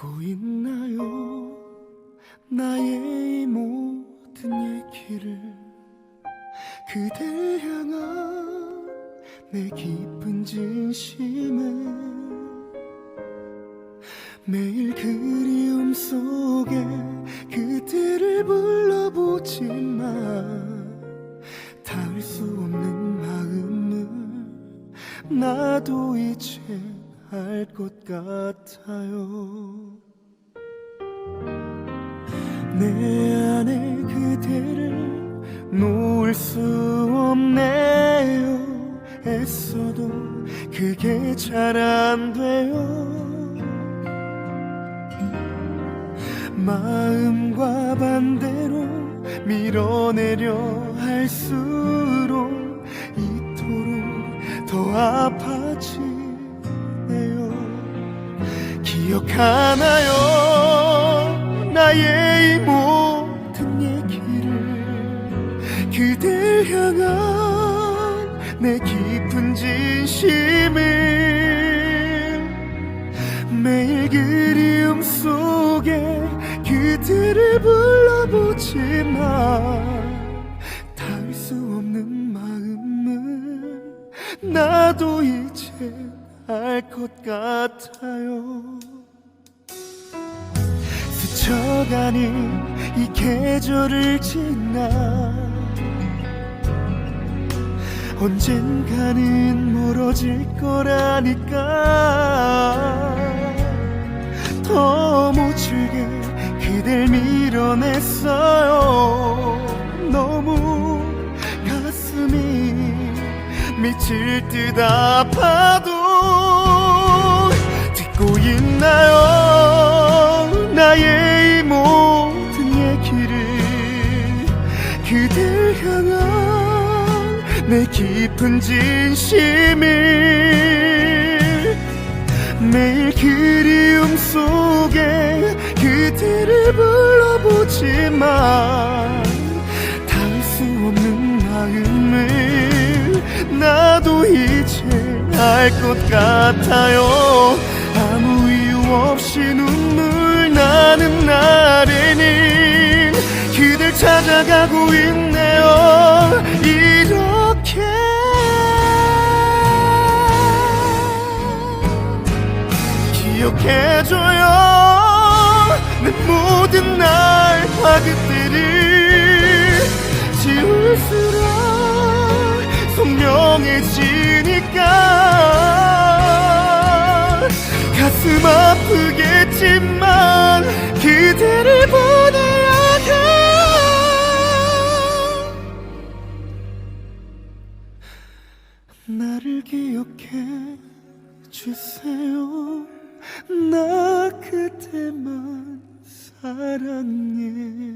듣고 있나요? 나의 이 모든 얘기를 그댈 향한 내 깊은 진심을 매일 그리움 속에 그대를 불러보지만 닿을 수 없는 마음을 나도 이제 알것 같아요. 내 안에 그대를 놓을 수 없네요. 애써도 그게 잘 안 돼요. 마음과 반대로 밀어내려 할수록 기억하나요? 나의 이 모든 얘기를 그댈 향한 내 깊은 진심을 매일 그리움 속에 그들을 불러보지만 닿을 수 없는 마음을 나도 이제 알 것 같아요 스쳐가는 이 계절을 지나 언젠가는 멀어질 거라니까. 더 못질게 그댈 밀어냈어요. 너무 가슴이 미칠 듯 아파도 듣고 있나요 내 깊은 진심을 매일 그리움 속에 그대를 불러보지만 닿을 수 없는 마음을 나도 이제 알 것 같아요. 아무 이유 없이 눈물 나는 날에는 그댈 찾아가고 있네 모든 날 화그들을 지울수록 선명해지니까 가슴 아프겠지만 그대를 보내야 돼 나를 기억해 주세요. 나 그대만 사랑했습니다.